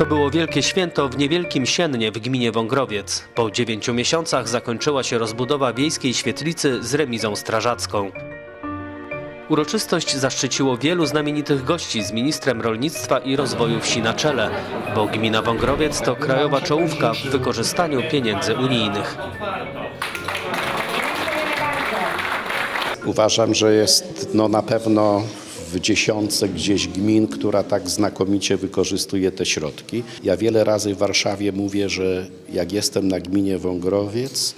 To było wielkie święto w niewielkim Siennie w gminie Wągrowiec. Po dziewięciu miesiącach zakończyła się rozbudowa wiejskiej świetlicy z remizą strażacką. Uroczystość zaszczyciło wielu znamienitych gości z ministrem rolnictwa i rozwoju wsi na czele, bo gmina Wągrowiec to krajowa czołówka w wykorzystaniu pieniędzy unijnych. Uważam, że jest no, na pewno w dziesiątce gdzieś gmin, która tak znakomicie wykorzystuje te środki. Ja wiele razy w Warszawie mówię, że jak jestem na gminie Wągrowiec,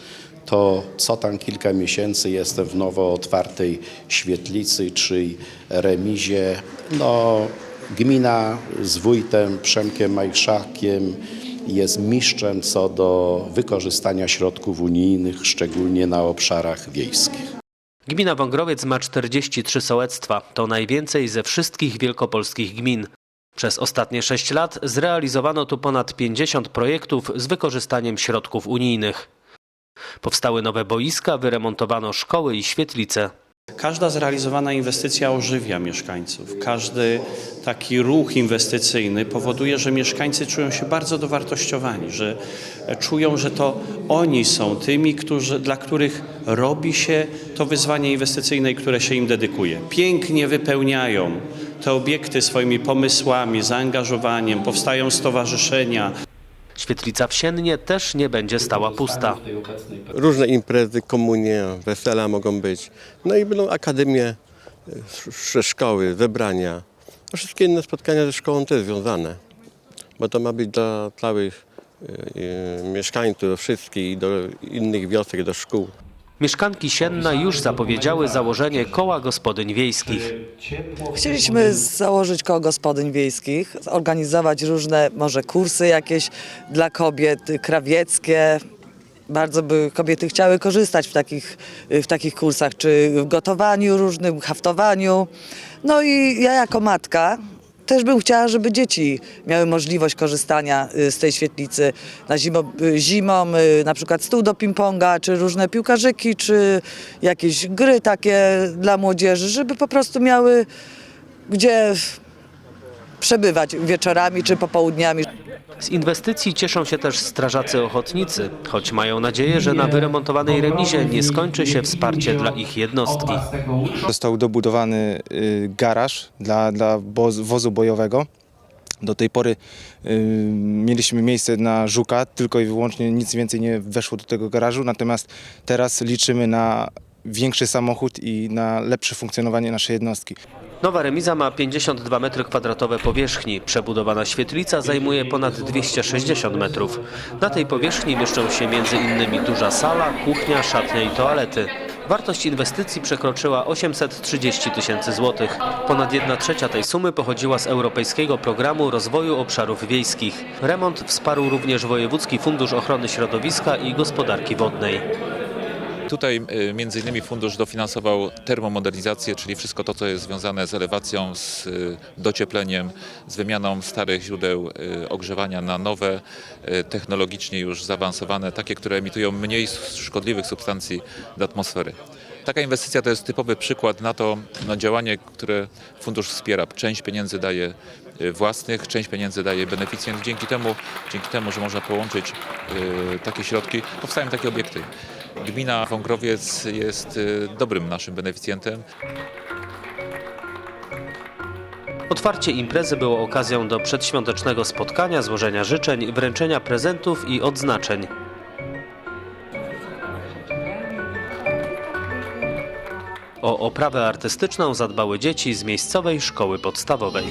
to co tam kilka miesięcy jestem w nowo otwartej świetlicy czy remizie. No, gmina z wójtem Przemkiem Majszakiem jest mistrzem co do wykorzystania środków unijnych, szczególnie na obszarach wiejskich. Gmina Wągrowiec ma 43 sołectwa. To najwięcej ze wszystkich wielkopolskich gmin. Przez ostatnie 6 lat zrealizowano tu ponad 50 projektów z wykorzystaniem środków unijnych. Powstały nowe boiska, wyremontowano szkoły i świetlice. Każda zrealizowana inwestycja ożywia mieszkańców. Każdy taki ruch inwestycyjny powoduje, że mieszkańcy czują się bardzo dowartościowani, że czują, że to oni są tymi, którzy, dla których robi się to wyzwanie inwestycyjne, które się im dedykuje. Pięknie wypełniają te obiekty swoimi pomysłami, zaangażowaniem, powstają stowarzyszenia. Świetlica w Siennie też nie będzie stała pusta. Różne imprezy, komunie, wesela mogą być. No i będą akademie, sz- szkoły, zebrania. No wszystkie inne spotkania ze szkołą też związane. Bo to ma być dla całych e, e, mieszkańców, wszystkich, i do innych wiosek, do szkół. Mieszkanki Sienna już zapowiedziały założenie koła gospodyń wiejskich. Chcieliśmy założyć koło gospodyń wiejskich, zorganizować różne może kursy jakieś dla kobiet, krawieckie. Bardzo by kobiety chciały korzystać w takich, w takich kursach, czy w gotowaniu różnym, haftowaniu. No i ja jako matka też bym chciała, żeby dzieci miały możliwość korzystania y, z tej świetlicy na zimą, y, zimą y, na przykład stół do ping-ponga, czy różne piłkarzyki, czy jakieś gry takie dla młodzieży, żeby po prostu miały gdzie przebywać wieczorami czy popołudniami. Z inwestycji cieszą się też strażacy ochotnicy, choć mają nadzieję, że na wyremontowanej remizie nie skończy się wsparcie dla ich jednostki. Został dobudowany y, garaż dla, dla wozu bojowego. Do tej pory y, mieliśmy miejsce na żuka, tylko i wyłącznie nic więcej nie weszło do tego garażu, natomiast teraz liczymy na większy samochód i na lepsze funkcjonowanie naszej jednostki. Nowa remiza ma 52 m2 powierzchni. Przebudowana świetlica zajmuje ponad 260 metrów. Na tej powierzchni mieszczą się m.in. duża sala, kuchnia, szatnia i toalety. Wartość inwestycji przekroczyła 830 tysięcy złotych. Ponad 1 trzecia tej sumy pochodziła z Europejskiego Programu Rozwoju Obszarów Wiejskich. Remont wsparł również Wojewódzki Fundusz Ochrony Środowiska i Gospodarki Wodnej. Tutaj y, między innymi fundusz dofinansował termomodernizację, czyli wszystko to, co jest związane z elewacją, z y, dociepleniem, z wymianą starych źródeł y, ogrzewania na nowe, technologicznie już zaawansowane, takie, które emitują mniej szkodliwych substancji do atmosfery. Taka inwestycja to jest typowy przykład na to na działanie, które fundusz wspiera. Część pieniędzy daje własnych, część pieniędzy daje beneficjent. Dzięki temu, dzięki temu, że można połączyć y, takie środki, powstają takie obiekty. Gmina Wągrowiec jest y, dobrym naszym beneficjentem. Otwarcie imprezy było okazją do przedświątecznego spotkania, złożenia życzeń, wręczenia prezentów i odznaczeń. O oprawę artystyczną zadbały dzieci z miejscowej szkoły podstawowej.